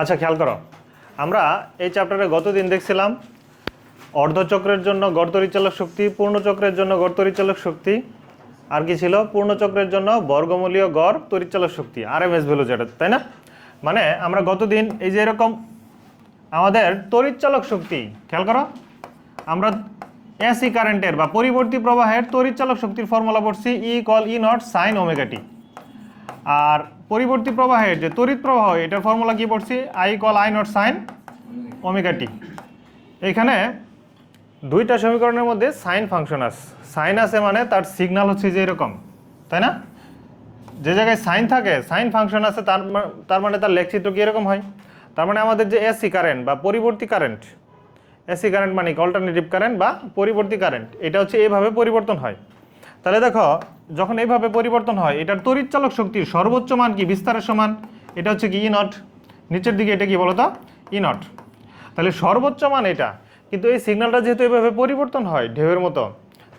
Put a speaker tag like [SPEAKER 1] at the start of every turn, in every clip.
[SPEAKER 1] আচ্ছা খেয়াল করো। আমরা এই চ্যাপ্টারে গতদিন দেখছিলাম, অর্ধচক্রের জন্য গড় তরিচালক শক্তি, পূর্ণচক্রের জন্য গড় তরিচালক শক্তি, আর কি ছিল? পূর্ণচক্রের জন্য বর্গমূলীয় গড় তরিচালক শক্তি আর এম এস ভ্যালু যেটা, তাই না? মানে আমরা গতদিন এই যে এরকম আমাদের তড়িৎচালক শক্তি, খেয়াল করো। আমরা এসি কারেন্টের বা পরিবর্তী প্রবাহের তড়িৎচালক শক্তির ফর্মুলা পড়ছি E equal E naught sine omega t আর পরিবর্তী প্রবাহের যে তড়িৎ প্রবাহ, এটার ফর্মুলা কি পড়ছি? I equal I naught sine omega t এখানে দুইটা সমীকরণের মধ্যে সাইন ফাংশন আছে। সাইন আছে মানে তার সিগন্যাল হচ্ছে যে এরকম, তাই না? যে জায়গায় সাইন থাকে সাইন ফাংশন আছে, তার তার মানে তার লেখচিত্র কি এরকম হয়? তার মানে আমাদের যে এসি কারেন্ট বা পরিবর্তী কারেন্ট এসি কারেন্ট মানে অল্টারনেটিভ কারেন্ট বা পরিবর্তী কারেন্ট এটা হচ্ছে এইভাবে পরিবর্তন হয়। তাহলে দেখো, যখন এইভাবে পরিবর্তন হয়, এটার তড়িৎচালক শক্তির সর্বোচ্চ মান কি? বিস্তারের সমান। এটা হচ্ছে কি? ই নট নিচের দিকে এটা কি বলো তো ই নট তাহলে সর্বোচ্চ মান এটা। কিন্তু এই সিগন্যালটা যেহেতু এভাবে পরিবর্তন হয়, ঢেউয়ের মতো,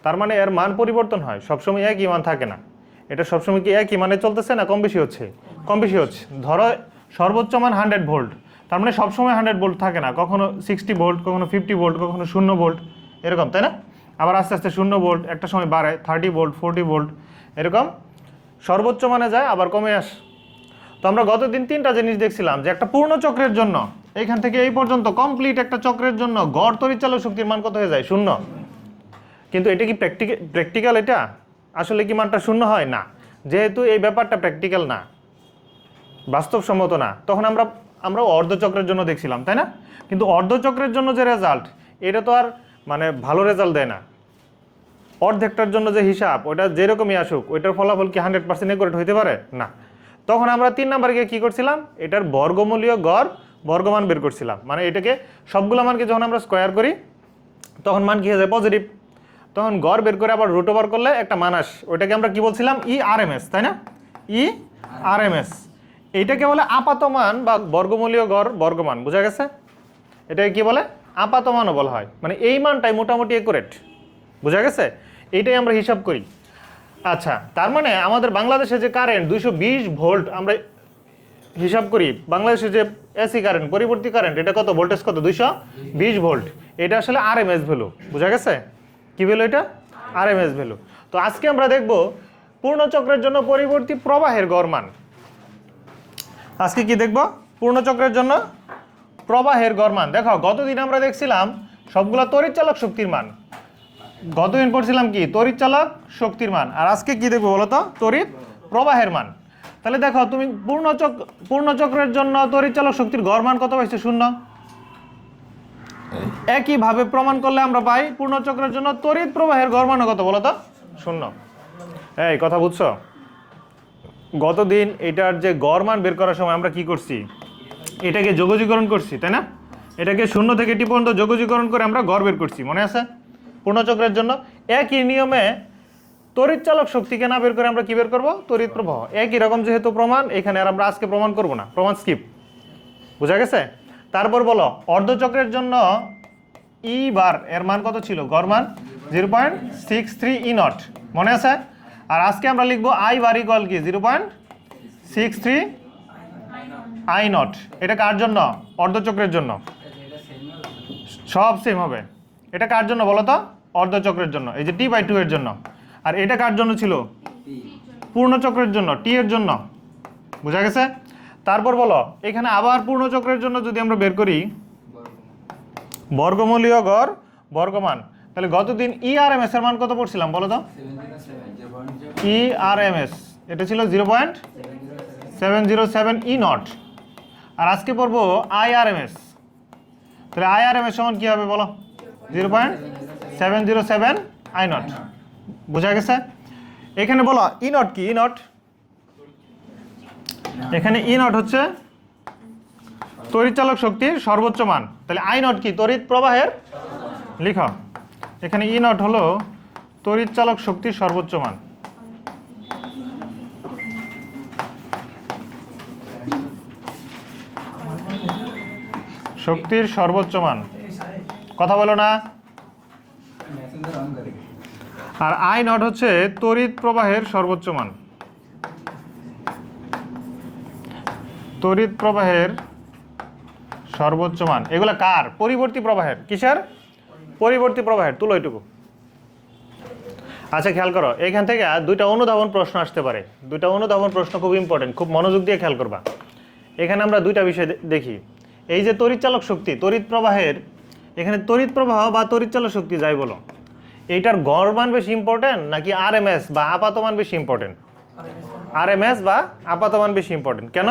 [SPEAKER 1] তার মানে এর মান পরিবর্তন হয়। সবসময় একই মান থাকে না। এটা সবসময় কি একই মানে চলতেছে না? কম বেশি হচ্ছে। কম বেশি হচ্ছে। ধরো, সর্বোচ্চ মান হান্ড্রেড ভোল্ট তার মানে সবসময় হান্ড্রেড ভোল্ট থাকে না। কখনো সিক্সটি ভোল্ট কখনো ফিফটি ভোল্ট কখনো শূন্য ভোল্ট এরকম, তাই না? আবার আস্তে আস্তে শূন্য ভোল্ট একটা সময় বাড়ে থার্টি ভোল্ট ফোরটি ভোল্ট এরকম সর্বোচ্চ মানে যায়, আবার কমে আসে। তো আমরা গত দিন তিনটা জিনিস দেখছিলাম, যে একটা পূর্ণ চক্রের জন্য, এইখান থেকে এই পর্যন্ত কমপ্লিট একটা চক্রের জন্য গড় তরিচালক শক্তির মান কত হয়ে যায়? শূন্য। কিন্তু এটা কি প্র্যাকটিক্যাল প্র্যাকটিক্যাল এটা? আসলে কি মানটা শূন্য হয়? না। যেহেতু এই ব্যাপারটা প্র্যাকটিক্যাল না, বাস্তবসম্মত না, তখন আমরা আমরা অর্ধচক্রের জন্য দেখছিলাম, তাই না? কিন্তু অর্ধচক্রের জন্য যে রেজাল্ট এটা তো আর মানে ভালো রেজাল্ট দেয় না। অর্ধেকটার জন্য যে হিসাব, ওটা যেরকমই আসুক, ওইটার ফলাফল কি হান্ড্রেড পার্সেন্ট একুরেট হইতে পারে? না। তখন আমরা তিন নাম্বার গিয়ে কী করছিলাম? এটার বর্গমূলীয় গড়, বর্গমান বের করছিলাম। মানে এটাকে সবগুলো মানকে যখন আমরা স্কোয়ার করি, তখন মান কি হয়ে যায় পজিটিভ তখন গড় বের করে আবার রুট ওভার করলে একটা মান আস। ওইটাকে আমরা কি বলছিলাম? ই আর এম এস তাই না? ই আর এম এস এইটাকে বলে আপাত মান বা বর্গমূলীয় গড়, বর্গমান, বোঝা গেছে? এটাকে কি বলে? আপাত মানও বলা হয়। মানে এই মানটাই মোটামুটি একুরেট বোঝা গেছে? এইটাই আমরা হিসাব করি। আচ্ছা তার মানে আমাদের বাংলাদেশে যে কারেন্ট দুইশো বিশ ভোল্ট আমরা হিসাব করি, বাংলাদেশে যে এসি কারেন্ট পরিবর্তী কারেন্ট এটা কত ভোল্টেজ কত? দুইশো বিশ ভোল্ট এটা আসলে আর এম এস ভ্যালু বোঝা গেছে? কী ভ্যালু এটা? আর এম এস ভ্যালু তো আজকে আমরা দেখব পূর্ণচক্রের জন্য পরিবর্তী প্রবাহের গড় মান। আজকে কি দেখব? পূর্ণচক্রের জন্য প্রবাহের গড় মান দেখো গতদিন আমরা দেখছিলাম সবগুলো তড়িৎচালক শক্তির মান। গতদিন পড়ছিলাম কি? তড়িৎচালক শক্তির মান। আর আজকে কি দেখব বলো তো? তড়িৎ প্রবাহের মান। তাহলে দেখো তুমি পূর্ণচক পূর্ণচক্রের জন্য তড়িৎচালক শক্তির গড় মান কত পাইছে? শূন্য। একইভাবে প্রমাণ করলে আমরা পাই পূর্ণচক্রের জন্য তড়িৎ প্রবাহের গড় মান কত বলো তো? শূন্য। এই কথা বুঝছ? গতদিন এটার যে গড় মান বের করার সময় আমরা কি করছি? এটাকে যোগজীকরণ করছি, তাই না? এটাকে শূন্য থেকে টি পর্যন্ত যোগজীকরণ করে আমরা গড় বের করছি, মনে আছে? পূর্ণচক্রের জন্য একই নিয়মে তড়িৎচালক শক্তিকে না বের করে আমরা কি বের করব? তড়িৎ প্রবাহ। একই রকম যেহেতু প্রমাণ, এখানে আর আমরা আজকে প্রমাণ করব না। প্রমাণ স্কিপ বুঝা গেছে? তারপর বলো, অর্ধচক্রের জন্য ই বার, এর মান কত ছিল? গড় মান zero point six three E naught মনে আছে? আর আজকে আমরা লিখব আই বার ইকল কি? Zero point six three I naught. এটা কার জন্য? অর্ধচক্রের জন্য। সব সেম হবে। এটা কার জন্য বলো তো? অর্ধচক্রের জন্য। এই যে টি বাই টু এর জন্য। আর এটা কার জন্য ছিল? পূর্ণচক্রের জন্য। টি এর জন্য। বুঝা গেছে? তারপর বলো, এখানে আবার পূর্ণচক্রের জন্য যদি আমরা বের করি, বর্গমূলীয় গড় বর্গমান। তাহলে গতদিন ই আর এম এস এর মান কত পড়ছিলাম বলো তো? ই আর এম এস এটা ছিল zero point seven zero seven E naught আর আজকে পড়ব আই আর এম এস তাহলে আই আর এম এস সমান কী হবে বলো? Zero point seven zero seven I naught বোঝা গেছে? এখানে বলো ই নট কি? ই নট এখানে ই নট হচ্ছে তড়িৎচালক শক্তির সর্বোচ্চ মান। তাহলে আই নট কি? তড়িৎ প্রবাহের লিখো। এখানে ই নট হলো তড়িৎচালক শক্তির সর্বোচ্চ মান। শক্তির সর্বোচ্চ মান কথা বলো না। আর আই নট হচ্ছে তড়িৎ প্রবাহের সর্বোচ্চ মান তড়িৎ প্রবাহের সর্বোচ্চ মান এগুলা কার? পরিবর্তী প্রবাহের। কিসের? পরিবর্তী প্রবাহের। তুলো এটুকু। আচ্ছা খেয়াল করো, এখান থেকে দুইটা অনুধাবন প্রশ্ন আসতে পারে। দুইটা অনুধাবন প্রশ্ন খুব ইম্পর্টেন্ট খুব মনোযোগ দিয়ে খেয়াল করবা। এখানে আমরা দুইটা বিষয় দেখি। এই যে তড়িৎচালক শক্তি, তড়িৎ প্রবাহের, এখানে তড়িৎ প্রবাহ বা তড়িৎচালক শক্তি যাই বলো, এইটার গড় মান বেশি ইম্পর্টেন্ট নাকি আর এম এস বা আপাতমান বেশি ইম্পর্টেন্ট আর এম এস বা আপাতমান বেশি ইম্পর্টেন্ট কেন?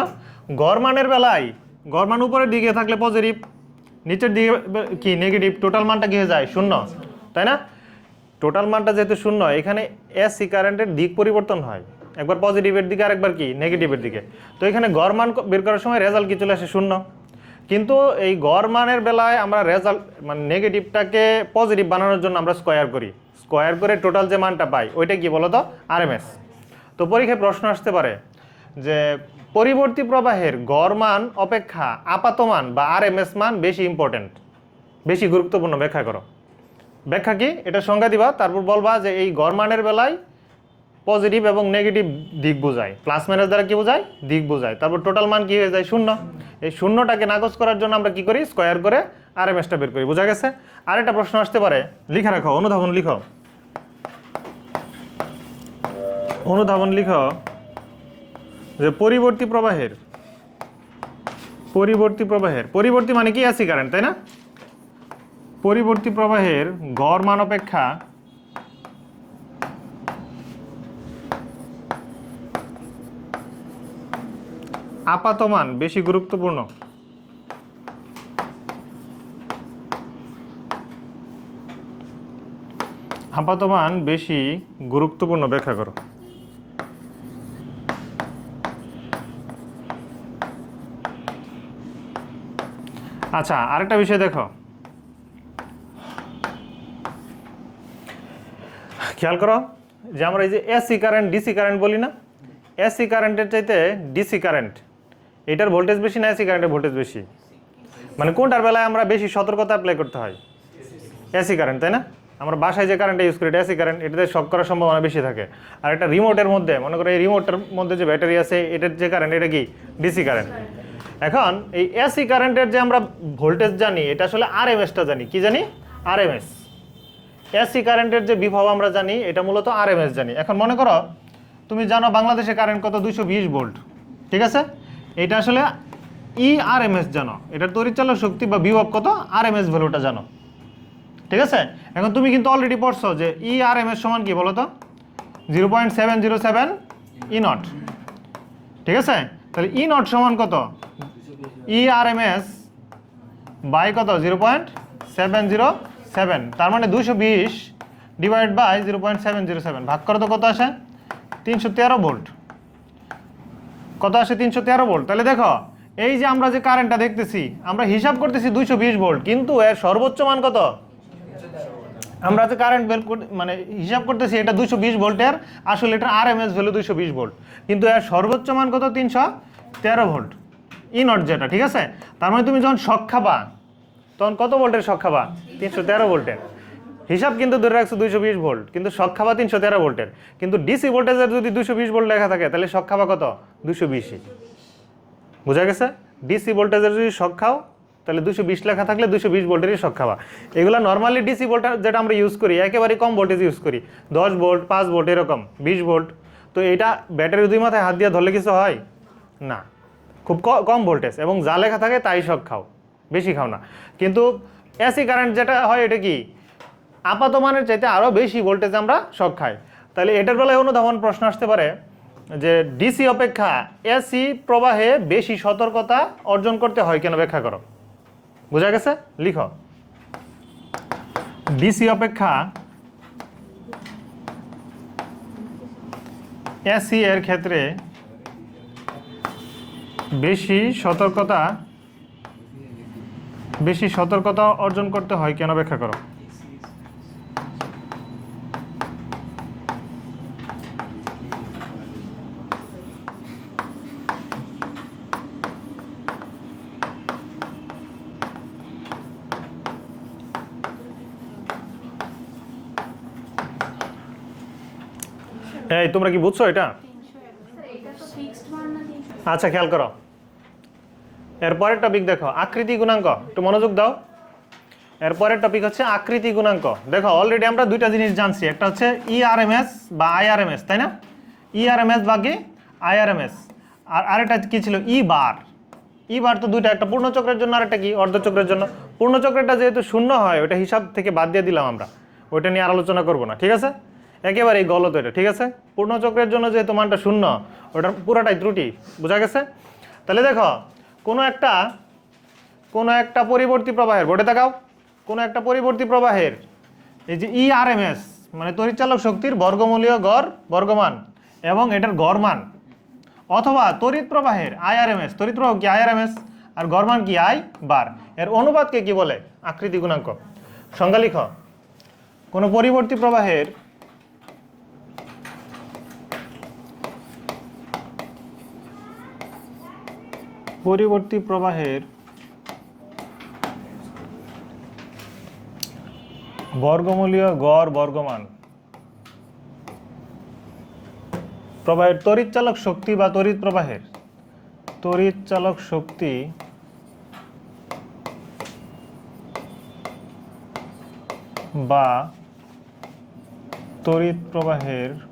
[SPEAKER 1] গড় মানের বেলায়, গড় মান উপরের দিকে থাকলে পজিটিভ নিচের দিকে কি নেগেটিভ টোটাল মানটা কি হয়ে যায়? শূন্য, তাই না? টোটাল মানটা যেহেতু শূন্য, এখানে এসি কারেন্টের দিক পরিবর্তন হয়। একবার পজিটিভের দিকে, আরেকবার কি? নেগেটিভের দিকে। তো এখানে গড় মান বের করার সময় রেজাল্ট কি চলে আসে? শূন্য। কিন্তু এই গড় মানের বেলায় আমরা রেজাল্ট মানে নেগেটিভটাকে পজিটিভ বানানোর জন্য আমরা স্কোয়ার করি। স্কোয়ার করে টোটাল যে মানটা পাই, ওইটা কি বলো তো আরএমএস তো পরীক্ষায় প্রশ্ন আসতে পারে যে, পরিবর্তী প্রবাহের গড় মান অপেক্ষা আপাত মান বা আরএমএস মান বেশি ইম্পর্টেন্ট বেশি গুরুত্বপূর্ণ, ব্যাখ্যা করো। ব্যাখ্যা কি? এটা সংজ্ঞা দিবা, তারপর বলবা যে এই গড় মানের বেলায় পজিটিভ এবং নেগেটিভ দিক বোঝায়। প্লাস মাইনাস দ্বারা কি বোঝায়? দিক বোঝায়। তারপর টোটাল মান কি হয়ে যায়? শূন্য। এই শূন্যটাকে নাকচ করার জন্য আমরা কি করি? স্কোয়ার করে আর এম এসটা বের করি। বোঝা গেছে? আরেকটা প্রশ্ন আসতে পারে। লিখে রাখো, অনুধাবন লিখো। অনুধাবন লিখো যে পরিবর্তী প্রবাহের পরিবর্তী প্রবাহের, পরিবর্তী মানে কি? এসি কারেন্ট তাই না? পরিবর্তী প্রবাহের গড় মান অপেক্ষা আপাতমান, বেশি গুরুত্বপূর্ণ। আপাতমান, বেশি গুরুত্বপূর্ণ ব্যাখ্যা করো। আচ্ছা আরেকটা বিষয় দেখো। খেয়াল করো যে আমরা এই যে এসি কারেন্ট, ডিসি কারেন্ট বলি না? এসি কারেন্টের চাইতে ডিসি কারেন্ট এটার ভোল্টেজ বেশি না এসি কারেন্টের ভোল্টেজ বেশি। মানে কোনটার বেলায় আমরা বেশি সতর্কতা অ্যাপ্লাই করতে হয়? এসি কারেন্ট তাই না? আমরা বাসায় যে কারেন্টটা ইউজ করি, এটা এসি কারেন্ট এটাতে শক করার সম্ভাবনা বেশি থাকে। আর একটা রিমোটের মধ্যে, মনে করো এই রিমোটের মধ্যে যে ব্যাটারি আছে, এটার যে কারেন্ট এটা কি? ডিসি কারেন্ট এখন এই এসি কারেন্টের যে আমরা ভোল্টেজ জানি, এটা আসলে আর এমএসটা জানি। কি জানি? আর এমএস এসি কারেন্টের যে বিভব আমরা জানি, এটা মূলত আরএমএস জানি। এখন মনে করো, তুমি জানো বাংলাদেশে কারেন্ট কত? দুইশো বিশ ভোল্ট ঠিক আছে? এটা আসলে ই আর এম এস জানো। এটার তরিচালক শক্তি বা বিভব কত? আর এম এস ভ্যালুটা জানো। ঠিক আছে? এখন তুমি কিন্তু অলরেডি পড়ছো যে ই আর এম এস সমান কি বলো তো? Zero point seven zero seven E naught ঠিক আছে? তাহলে ই নট সমান কত? E R M S by কত? Zero point seven zero seven তার মানে দুশো বিশ divide by zero point seven zero seven ভাগ করো তো কত আসে? তিনশো তেরো ভোল্ট। কত আসে? তিনশো তেরো ভোল্ট তাহলে দেখো, এই যে আমরা যে কারেন্টটা দেখতেছি, আমরা হিসাব করতেছি দুইশো বিশ ভোল্ট কিন্তু এর সর্বোচ্চ মান কত? আমরা যে কারেন্ট বের মানে হিসাব করতেছি, এটা দুইশো বিশ ভোল্টের আসলে এটা আর এম এস ভ্যালু দুইশো বিশ ভোল্ট কিন্তু এর সর্বোচ্চ মান কত? তিনশো তেরো ভোল্ট ই নট যেটা, ঠিক আছে? তার মানে তুমি যখন শখ খাবা, তখন কত ভোল্টের শখ খাবা? তিনশো তেরো ভোল্টের হিসাব কিন্তু ধরে রাখছো দুইশো বিশ ভোল্ট, কিন্তু শখ খাবা তিনশো তেরো ভোল্টের। কিন্তু ডিসি ভোল্টেজের যদি দুইশো বিশ ভোল্ট লেখা থাকে, তাহলে শখ খাবা কত? দুইশো বিশই বোঝা গেছে? ডিসি ভোল্টেজের যদি শখ খাও, তাহলে দুশো বিশ লেখা থাকলে দুশো বিশ ভোল্টেরই শখ খাওয়া এগুলো নর্মালি ডিসি ভোল্ট যেটা আমরা ইউজ করি, একেবারে কম ভোল্টেজ ইউজ করি। দশ ভোল্ট, পাঁচ ভোল্ট এরকম, বিশ ভোল্ট। তো এটা ব্যাটারি দুই মাথায় হাত দিয়ে ধরলে কিছু হয়? না। খুব কম ভোল্টেজ এবং যা লেখা থাকে তাই শখ খাও। বেশি খাও না। কিন্তু এসি কারেন্ট যেটা হয়, এটা কি? আপাতমানের চাইতে আরও বেশি ভোল্টেজ আমরা শখ খাই। তাহলে এটার বেলায় অনুধাবন প্রশ্ন আসতে পারে যে ডিসি অপেক্ষা এসি প্রবাহে বেশি সতর্কতা অর্জন করতে হয় কেন ব্যাখ্যা করো। বোঝা গেছে? লিখো। ডিসি অপেক্ষা এসি এর ক্ষেত্রে বেশি সতর্কতা বেশি সতর্কতা অর্জন করতে হয় কেন ব্যাখ্যা করো। এই, তোমরা কি বুঝছ এটা? আচ্ছা খেয়াল করো। এরপরের টপিক দেখো, আকৃতি গুণাঙ্ক, একটু মনোযোগ দাও। এরপরের টপিক হচ্ছে আকৃতি গুণাঙ্ক। দেখো অলরেডি আমরা দুইটা জিনিস জানছি, একটা হচ্ছে ইআরএমএস বা আইআরএমএস তাই না? ইআরএমএস বা কি? আইআরএমএস আর আরেকটা কি ছিল? ই বার ই বার তো দুইটা, একটা পূর্ণচক্রের জন্য, আরেকটা কি? অর্ধচক্রের জন্য। পূর্ণচক্রেরটা যেহেতু শূন্য হয়, ওটা হিসাব থেকে বাদ দিয়ে দিলাম আমরা। ওইটা নিয়ে আর আলোচনা করব না, ঠিক আছে? একেবারেই গলত এটা, ঠিক আছে? পূর্ণচক্রের জন্য যেহেতু মানটা শূন্য, ওটার পুরাটাই ত্রুটি, বোঝা গেছে? তাহলে দেখো, কোনো একটা কোনো একটা পরিবর্তী প্রবাহের, বোর্ডে তাকাও, কোনো একটা পরিবর্তী প্রবাহের, এই যে ই আর এম এস মানে তড়িৎচালক শক্তির বর্গমূলীয় গড়, বর্গমান, এবং এটার গড়মান, অথবা তড়িৎ প্রবাহের আইআরএমএস তড়িৎ প্রবাহ কি আইআরএমএস আর গড়মান কি আই বার এর অনুপাতকে কি বলে? আকৃতি গুণাঙ্ক। সংজ্ঞা লিখ। কোনো পরিবর্তী প্রবাহের পরিবর্তী প্রবাহের বর্গমূলীয় গড় বর্গমান। প্রবাহের তড়িৎ চালক শক্তি বা তড়িৎ প্রবাহের। তড়িৎ চালক শক্তি বা তড়িৎ প্রবাহের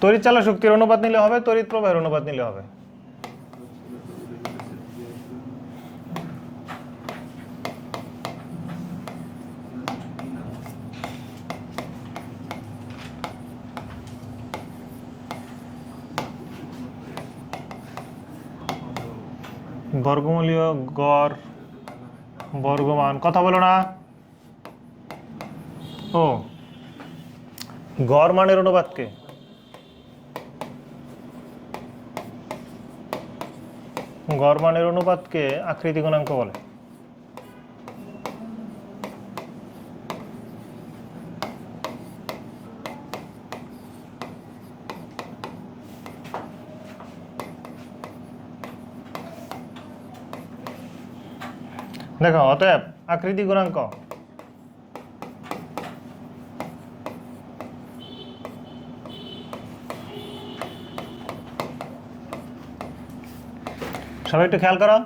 [SPEAKER 1] তড়িৎ চালক শক্তির অনুপাত নিলে হবে তড়িৎ প্রবাহের অনুপাত নিলে হবে। বর্গমূলীয় গড়, বর্গমান, কথা বলো না। ও, গড় মানের অনুপাতকে গড় মানের অনুপাতকে আকৃতি গুণাঙ্ক বলে। দেখো অতএব আকৃতি গুণাঙ্ক সবাই একটু খেয়াল করো।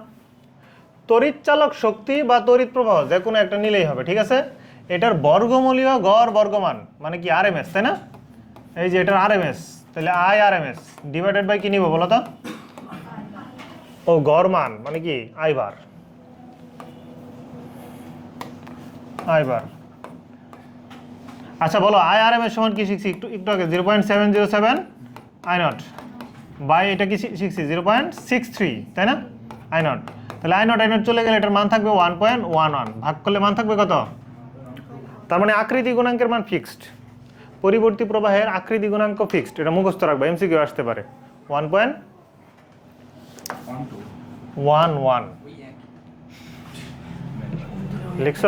[SPEAKER 1] তড়িৎ চালক শক্তি বা তড়িৎ প্রবাহ, যে কোনো একটা নিলেই হবে, ঠিক আছে? এটার বর্গমূলীয় গড় বর্গমান মানে কি আর এম এস তাই না? এই যে এটার আর এম এস তাহলে I R M S divided by কি নিব বলো তো? ও গড় মান মানে কি? আই বার আই বার আচ্ছা বলো আই আর এম এর সমান কি শিখছি? একটু একটু আগে zero point seven zero seven I naught by এটা কি শিখছি জিরো পয়েন্ট সিক্স থ্রি তাই না? আই নট তাহলে আই নট আই নট চলে গেলে এটার মান থাকবে ওয়ান পয়েন্ট ওয়ান ওয়ান ভাগ করলে মান থাকবে কত? তার মানে আকৃতি গুণাঙ্কের মান ফিক্সড পরিবর্তী প্রবাহের আকৃতি গুণাঙ্ক ফিক্সড এটা মুখস্থ রাখবে এমসিকিউ আসতে পারে। ওয়ান পয়েন্ট ওয়ান ওয়ান লিখছ?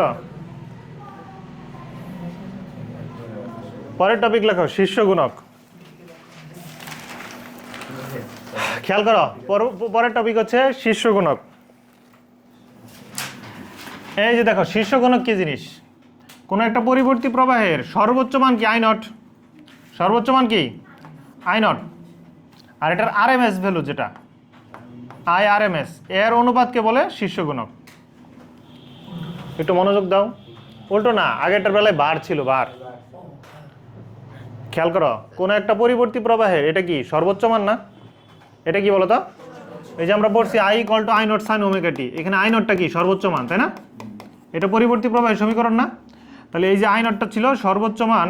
[SPEAKER 1] পরের টপিক লেখো শীর্ষ গুণক। খেয়াল করো, পর- পরের টপিক হচ্ছে শীর্ষ গুণক। এই যে দেখো, শীর্ষ গুণক কি জিনিস? কোনো একটা পরিবর্তী প্রবাহের সর্বোচ্চ মান কি? আই নট সর্বোচ্চ মান কি? আই নট আর এটার আর এম এস ভ্যালু যেটা? আই আর এম এস এর অনুপাতকে বলে শীর্ষ গুণক। একটু মনোযোগ দাও। উল্টো না, আগেরটার বেলায় বার ছিল, বার। খেয়াল করো, কোনো একটা পরিবর্তী প্রবাহের, এটা কি সর্বোচ্চ মান না? এটা কি বলো তো এই যে আমরা পড়ছি I equal to I naught sine omega t এখানে আই নটটা কি? সর্বোচ্চ মান, তাই না? এটা পরিবর্তী প্রবাহের সমীকরণ না? তাহলে এই যে আই নটটা ছিল সর্বোচ্চ মান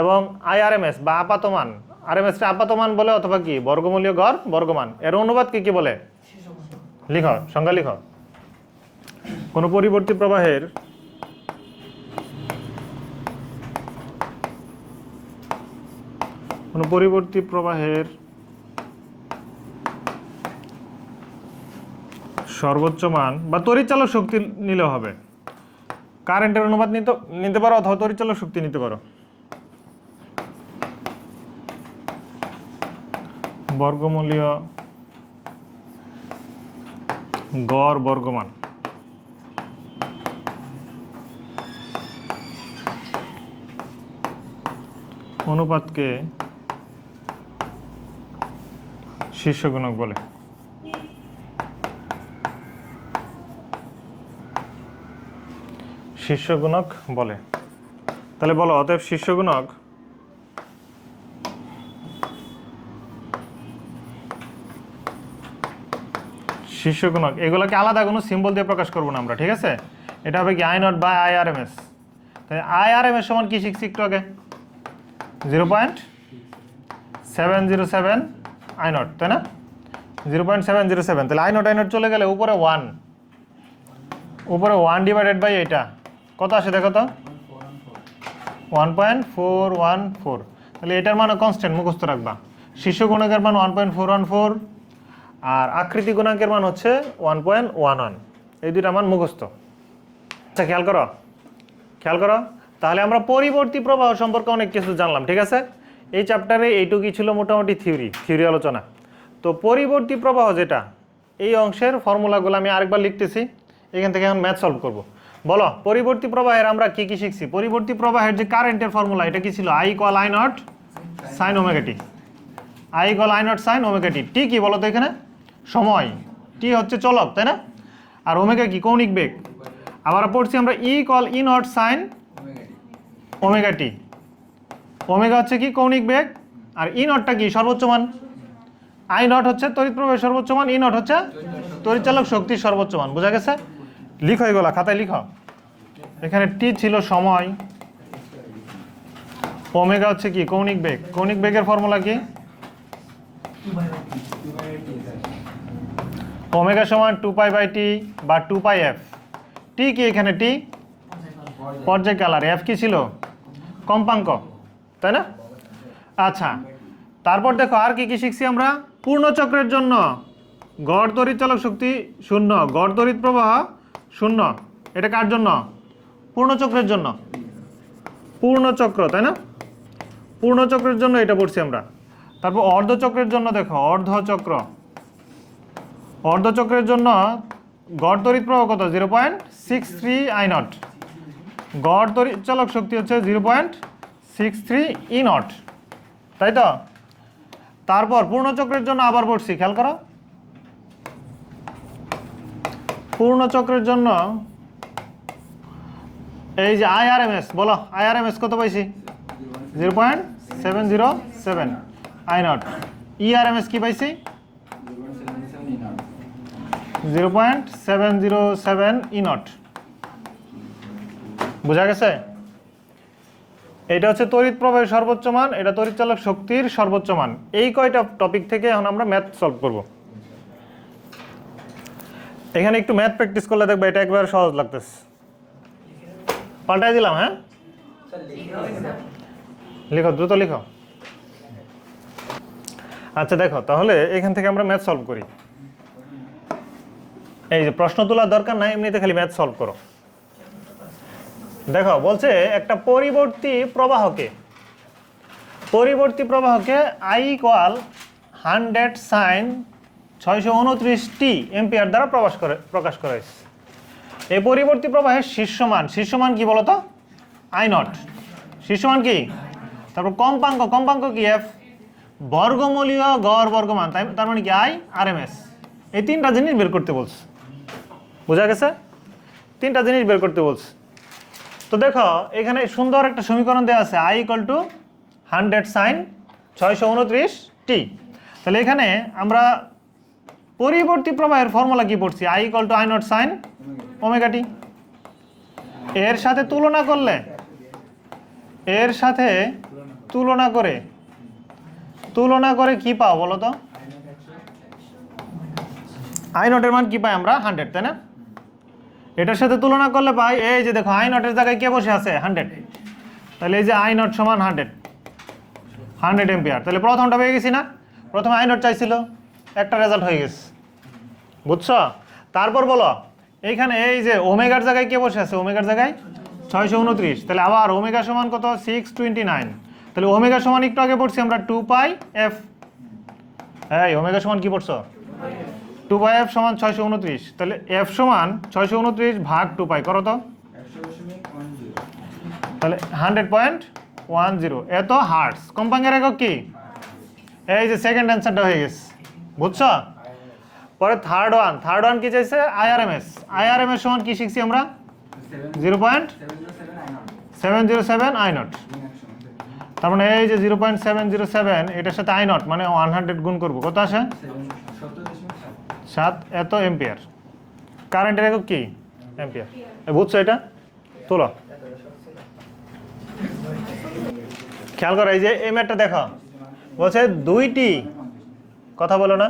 [SPEAKER 1] এবং আই আর এম এস বা আপাত মান। আর এম এসটা আপাত মান বলে অথবা কি? বর্গমূলীয় গড়, বর্গমান। এর অনুবাদকে কি বলে? লিখ, সংজ্ঞা লিখ। কোনো পরিবর্তী প্রবাহের কোনো পরিবর্তী প্রবাহের সর্বোচ্চ মান বা তড়িৎচালক শক্তি নিলেও হবে। কারেন্টের অনুপাত নিতে নিতে পারো অথবা তড়িৎচালক শক্তি নিতে পারো। বর্গমূলীয় গড় বর্গমান। অনুপাতকে শীর্ষ গুণক বলে। শীর্ষ গুণক বলে। তাহলে বলো, অতএব শীর্ষ গুণক শীর্ষ গুণক এগুলোকে আলাদা কোনো সিম্বল দিয়ে প্রকাশ করব না আমরা, ঠিক আছে? এটা হবে কি I naught by I R M S. তাই আই আর এম এস সমান কি শিখছি একটু আগে? Zero point seven zero seven I naught, তাই না? Zero point seven zero seven, তাহলে আই নট আই নট চলে গেলে উপরে ওয়ান। উপরে ওয়ান ডিভাইডেড বাই এটা কত আসে দেখো তো? One point four one four তাহলে এটার মানে কনস্ট্যান্ট মুখস্থ রাখবা। শীর্ষ গুণকের মান one point four one four আর আকৃতি গুণাঙ্কের মান হচ্ছে ওয়ান পয়েন্ট ওয়ান ওয়ান এই দুইটা মান মুখস্থ। আচ্ছা খেয়াল করো। খেয়াল করো। তাহলে আমরা পরিবর্তী প্রবাহ সম্পর্কে অনেক কিছু জানলাম, ঠিক আছে? এই চ্যাপ্টারে এইটুকুই ছিল মোটামুটি থিওরি থিওরি আলোচনা। তো পরিবর্তী প্রবাহ যেটা, এই অংশের ফর্মুলাগুলো আমি আরেকবার লিখতেছি। এখান থেকে এখন ম্যাথ সলভ করব। বলো, পরিবর্তী প্রবাহের আমরা কি কি শিখছি? পরিবর্তী প্রবাহের যে কারেন্টের ফর্মুলা এটা কি ছিল? I equal I naught sine omega t I equal I naught sine omega t t কি বলো তো এখানে? সময়। টি হচ্ছে চলক, তাই না? আর ওমেগা কি? কৌণিক বেগ। আবার পড়ছি আমরা E equal E naught sine omega t omega হচ্ছে কি? কৌণিক বেগ। আর ই নটটা কি? সর্বোচ্চ মান। আই নট হচ্ছে তড়িৎ প্রবাহের সর্বোচ্চ মান ই নট হচ্ছে তড়িৎচালক শক্তির সর্বোচ্চ মান। বোঝা গেছে? লিখো এগুলা খাতায় লিখো। এখানে টি ছিল সময়। ওমেগা হচ্ছে কি? কৌণিক বেগ। কৌণিক বেগের ফর্মুলা কি? ওমেগা সমান টু পাই বাই টি বা টু পাই এফ। টি কি এখানে টি? পর্যায়কালার। এফ কি ছিল? কম্পাঙ্ক। তাই না? আচ্ছা তারপর দেখো আর কি কি শিখছি আমরা? পূর্ণচক্রের জন্য গড় তড়িৎ চালক শক্তি শূন্য। গড় তড়িৎ প্রবাহ শূন্য। এটা কার জন্য? পূর্ণচক্রের জন্য। পূর্ণচক্র, তাই না? পূর্ণচক্রের জন্য এটা পড়ছি আমরা। তারপর অর্ধচক্রের জন্য দেখো, অর্ধচক্র। অর্ধচক্রের জন্য গড় তড়িৎ প্রবাহ কত? Zero point six three I naught. গড় তড়িৎ চালক শক্তি হচ্ছে zero point six three E naught. তাই তো? তারপর পূর্ণচক্রের জন্য আবার পড়ছি, খেয়াল করো। পূর্ণচক্রের জন্য এই যে আইআরএমএস বলো আইআরএমএস কত পাইছি? Zero point seven zero seven I naught ERMS কি পাইছি? Zero point seven zero seven E naught বোঝা গেছে? এটা হচ্ছে তড়িৎ প্রবাহের সর্বোচ্চ মান, এটা তড়িৎ চালক শক্তির সর্বোচ্চ মান। এই কয়টা টপিক থেকে এখন আমরা ম্যাথ সলভ করব। এখানে একটু ম্যাথ প্র্যাকটিস করলে দেখবে এটা একবার সহজ লাগতেছে। পাল্টাই দিলাম হ্যাঁ? লিখো, দ্রুত লিখো। আচ্ছা দেখো, তাহলে এখান থেকে আমরা ম্যাথ সলভ করি। এই যে প্রশ্ন তোলার দরকার নাই, এমনিতে খালি ম্যাথ সলভ করো। দেখো, বলছে একটা পরিবর্তী প্রবাহকে পরিবর্তী প্রবাহকে আই ইকুয়াল হান্ড্রেড সাইন ছয়শো উনত্রিশ টি এম্পিয়ার দ্বারা প্রকাশ করে, প্রকাশ করা হয়েছে। এই পরিবর্তী প্রবাহের শীর্ষমান শীর্ষমান কি বলতো? আই নট শীর্ষমান কি? তারপর কম্পাঙ্ক কম্পাঙ্ক কি এফ বর্গমূলীয় গড় বর্গমান, তাই তার মানে কি আই আর এম এস এই তিনটা জিনিস বের করতে বলছে। বোঝা গেছে? তিনটা জিনিস বের করতে বলছে। তো দেখো, এখানে সুন্দর একটা সমীকরণ দেওয়া আছে I equal to hundred sine ছয়শো উনত্রিশ টি তাহলে এখানে আমরা পরিবর্তী প্রবাহের ফর্মুলা কি পড়ছি? I equal to I naught sine omega t এর সাথে তুলনা করলে? এর সাথে তুলনা করে। তুলনা করে কি পাও বলো তো? আই নটের মান কি পাই আমরা? হান্ড্রেড তাই না? এটার সাথে তুলনা করলে পাই, এই যে দেখো আই নটের জায়গায় কে বসে আছে? হান্ড্রেড তাহলে এই যে আই নট সমান হান্ড্রেড হান্ড্রেড এম্পিয়ার তাহলে প্রথমটা পেয়ে গেছি না? প্রথমে আই নট চাইছিল। একটা রেজাল্ট হয়ে গেছে। বুঝছ? তারপর বলো, এইখানে এই যে ওমেগার জায়গায় কে বসে আছে? ওমেগার জায়গায় ছয়শো উনত্রিশ। তাহলে আবার ওমেগা সমান কত? সিক্স টোয়েন্টি নাইন তাহলে ওমেগা সমান একটু আগে পড়ছি আমরা টু পাই এফ হ্যাঁ ওমেগা সমান কি পড়ছো? টু পাই এফ সমান ছয়শো উনত্রিশ। তাহলে এফ সমান ছয়শো উনত্রিশ ভাগ টু পাই করো তো। তাহলে হান্ড্রেড পয়েন্ট ওয়ান জিরো এত হার্টস কম্পাঙ্কের একক কি? এই যে সেকেন্ড অ্যান্সারটা হয়ে গেছে। বুঝছ? পরে থার্ড ওয়ান থার্ড ওয়ান কি চাইছে? আইআরএমএস আইআরএমএস সমান কি শিখছি আমরা? Zero point seven zero seven I naught তার মানে এই যে zero point seven zero seven এটার সাথে আই নট মানে ওয়ান হান্ড্রেড গুণ করব। কত আসে? সাত। এত এম্পিয়ার কারেন্টের একক কি? এম্পিয়ার বুঝছ এটা? তোলো। খেয়াল করো, এই যে এই ম্যাটটা দেখো। বলছে দুইটি কথা বলো না।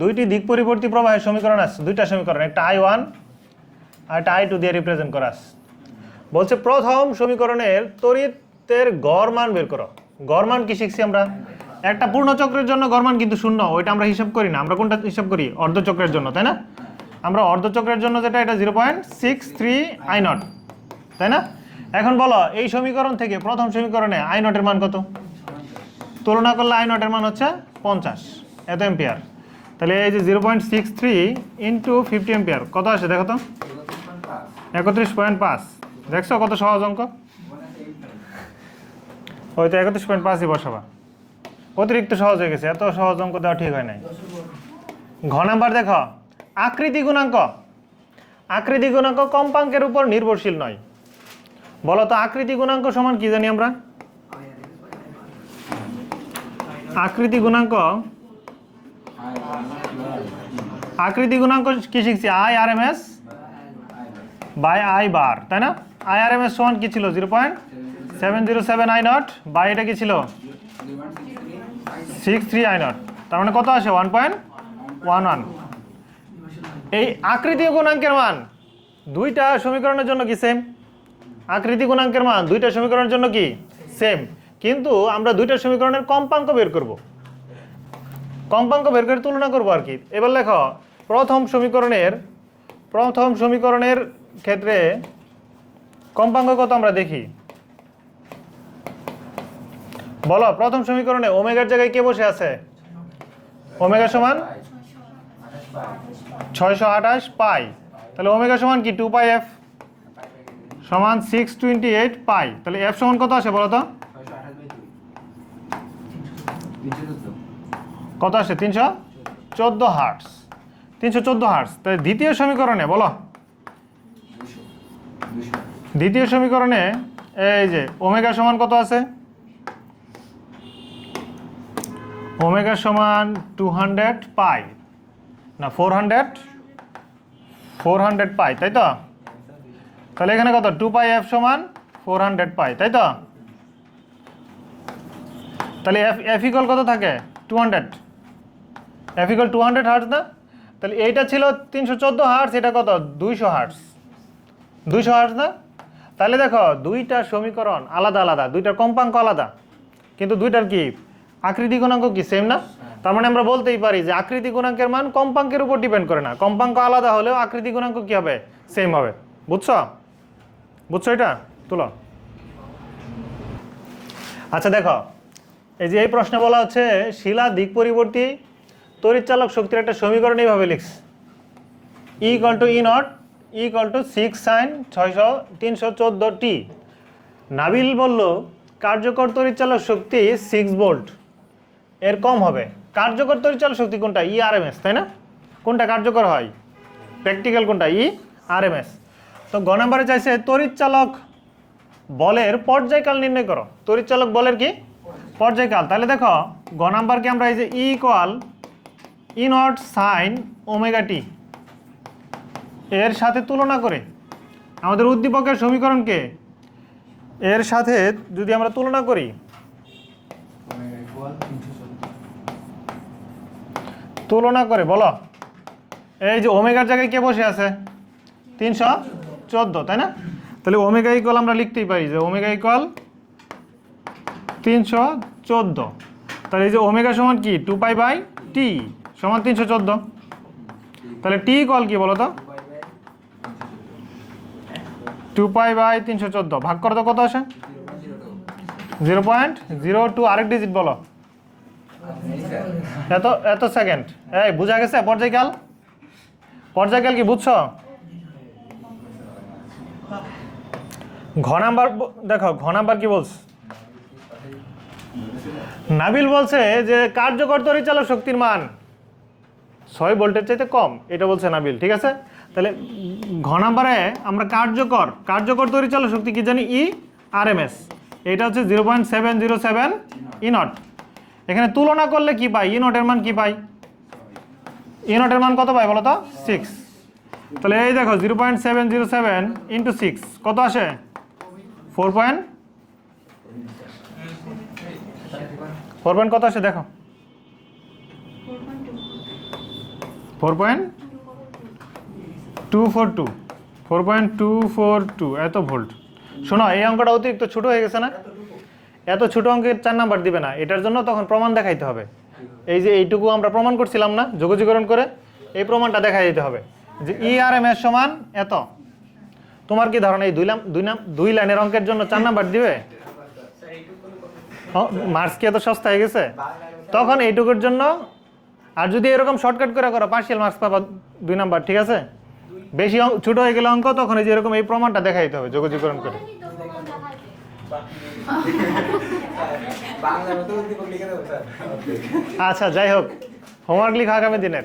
[SPEAKER 1] দুইটি দিক পরিবর্তী প্রবাহের সমীকরণ আছে, দুইটা সমীকরণ, একটা আই ওয়ান আর একটা আই টু দিয়ে রিপ্রেজেন্ট করা আছে। বলছে, প্রথম সমীকরণের তড়িতের গড় মান বের করো। গড় মান কি শিখছি আমরা? একটা পূর্ণ চক্রের জন্য গড় মান কিন্তু শূন্য, ওইটা আমরা হিসাব করি না। আমরা কোনটা হিসাব করি? অর্ধচক্রের জন্য, তাই না? আমরা অর্ধচক্রের জন্য যেটা, এটা zero point six three I naught তাই না? এখন বলো, এই সমীকরণ থেকে প্রথম সমীকরণে আই নটের মান কত? তুলনা করলে আই নটের মান হচ্ছে পঞ্চাশ। এত এম্পিয়ার তাহলে এই যে zero point six three into fifty ampere কত আসে দেখো তো? একত্রিশ পয়েন্ট পাঁচ। দেখছ কত সহজ অঙ্ক? ওই তো একত্রিশ পয়েন্ট পাঁচই বসাবা। অতিরিক্ত সহজ হয়ে গেছে, এত সহজ অঙ্ক দেওয়া ঠিক হয় নাই। ঘ নাম্বার দেখো, আকৃতি গুণাঙ্ক। আকৃতি গুণাঙ্ক কম্পাঙ্কের উপর নির্ভরশীল নয়। বলো তো, আকৃতি গুণাঙ্ক সমান কি জানি আমরা? আকৃতি গুণাঙ্ক আকৃতি গুণাঙ্ক কি শিখছি? I R M S by I bar তাই না? আই আর এম এস সমান কি ছিল? Zero point seven zero seven I naught by এটা কি ছিল? সিক্স থ্রি আই নট তার মানে কত আসে? ওয়ান পয়েন্ট ওয়ান ওয়ান এই আকৃতি গুণাঙ্কের মান দুইটা সমীকরণের জন্য কি সেম আকৃতি গুণাঙ্কের মান দুইটা সমীকরণের জন্য কি? সেম কিন্তু আমরা দুইটা সমীকরণের কম্পাঙ্ক বের করব। কম্পাঙ্ক বের করে তুলনা করব আর কি। এবার লেখো প্রথম সমীকরণের প্রথম সমীকরণের ক্ষেত্রে কম্পাঙ্ক কত আমরা দেখি? বলো প্রথম সমীকরণে ওমেগার জায়গায় কে বসে আছে? ওমেগা সমান ছয়শো আঠাশ পাই। তাহলে ওমেগা সমান কি? টু পাই এফ সমান সিক্স টোয়েন্টি এইট পাই। তাহলে এফ সমান কত আসে বলো তো? কত আসে? তিনশো চোদ্দ হার্টস তিনশো চোদ্দ হার্স তাহলে দ্বিতীয় সমীকরণে, বলো। দ্বিতীয় সমীকরণে, এই যে, ওমেগা সমান কত আছে? ওমেগা সমান টু হান্ড্রেড পাই। না, four hundred? Four hundred pi, তাই তো? তাহলে এখানে কত? টু পাই এফ সমান ফোর হান্ড্রেড পাই, তাই তো? তাহলে এফ এফ ইকল কত থাকে? Two hundred. F equal two hundred hertz না? তাহলে এইটা ছিল তিনশো চোদ্দ হার্টস, এটা কত? দুইশো হার্টস। দুইশো হার্টস না? তাহলে দেখো, দুইটা সমীকরণ আলাদা আলাদা, দুইটার কম্পাঙ্ক আলাদা। কিন্তু দুইটার কি? আকৃতি গুণাঙ্ক কি? সেম না? তার মানে আমরা বলতেই পারি যে আকৃতি গুণাঙ্কের মান কম্পাঙ্কের উপর ডিপেন্ড করে না। কম্পাঙ্ক আলাদা হলেও আকৃতি গুণাঙ্ক কি হবে? সেম হবে। বুঝছ? বুঝছ এটা? তুলো। আচ্ছা দেখো, এই যে এই প্রশ্নে বলা হচ্ছে, শিলা দিক পরিবর্তী তড়িৎচালক শক্তির একটা সমীকরণ এইভাবে লিখস E equal to E naught E equal to six sine ছয়শো তিনশো চোদ্দ টি নাবিল বলল, কার্যকর তড়িৎচালক শক্তি সিক্স ভোল্ট এর কম হবে। কার্যকর তড়িৎচালক শক্তি কোনটা? ই আর এম এস তাই না? কোনটা কার্যকর হয়? প্র্যাকটিক্যাল কোনটা? ই আর এম এস তো গ নাম্বারে চাইছে তড়িৎচালক বলের পর্যায়কাল নির্ণয় করো। তড়িৎচালক বলের কি? পর্যায়কাল। তাহলে দেখো, গ নাম্বারকে আমরা এই যে E equal E naught sine omega t. এর সাথে তুলনা করে আমাদের উদ্দীপকের সমীকরণকে এর সাথে যদি আমরা তুলনা করি, তুলনা করে বলো, এই যে ওমেগার জায়গায় কে বসে আছে? তিনশো চোদ্দ, তাই না? তাহলে ওমেগা ইকল আমরা লিখতেই পারি যে ওমেগা ইকল তিনশো চোদ্দ। তাহলে এই যে ওমেগা সমান কি? Two pi by t. সমান তিনশো চোদ্দ। তাহলে টি ইকুয়াল কি বলো তো? টু পাই বাই তিনশো চোদ্দ। ভাগ করো তো কত আসে? জিরো পয়েন্ট জিরো টু আরেক ডিজিট বলো। এত এত সেকেন্ড এই, বুঝা গেছে? পর্যায়কাল? পর্যায়কাল কি বুঝছ? ঘ নাম্বার দেখো, ঘ নাম্বার কি বলছ? নাবিল বলছে যে কার্যকর তরিচালক শক্তির মান। ছয় ভোল্টের চাইতে কম, এটা বলছে নাবিল, ঠিক আছে? তাহলে ঘ নাম্বারে আমরা কার্যকর কার্যকর তরিচালক শক্তি কি জানি? ই আর এম এস এটা হচ্ছে zero point seven zero seven E naught এখানে তুলনা করলে কি পাই? ই নটের মান কি পাই? ই নটের মান কত পাই বলো তো সিক্স তাহলে এই দেখো, zero point seven zero seven into six কত আসে? ফোর পয়েন্ট ফোর পয়েন্ট কত আসে? দেখো। Four point? Two four two. Four point two four two, এত ভোল্ট। শোনো, এই অঙ্কটা অতিরিক্ত ছোট হয়ে গেছে না? এত ছোট অঙ্কের চার নাম্বার দিবে না। এটার জন্য তখন প্রমাণ দেখাইতে হবে। এই যে এইটুকু আমরা প্রমাণ করছিলাম না, যোগাযোগকরণ করে এই প্রমাণটা দেখা দিতে হবে। যে ই আর এম এর সমান এত। তোমার কি ধারণা এই দুই লাম দুই নাম দুই লাইনের অঙ্কের জন্য চার নাম্বার দিবে? মার্কস কি এত সস্তা হয়ে গেছে? তখন এইটুকুর জন্য আর যদি এরকম শর্টকাট করে করো পার্সিয়াল মার্কস পাবা দুই নাম্বার ঠিক আছে? বেশি ছোট হয়ে গেলে অঙ্ক তখন এই যে এরকম এই প্রমাণটা দেখাইতে হবে যোগাযোগকরণ করে। আচ্ছা যাই হোক। হোমওয়ার্ক লিখা আগামী দিনের।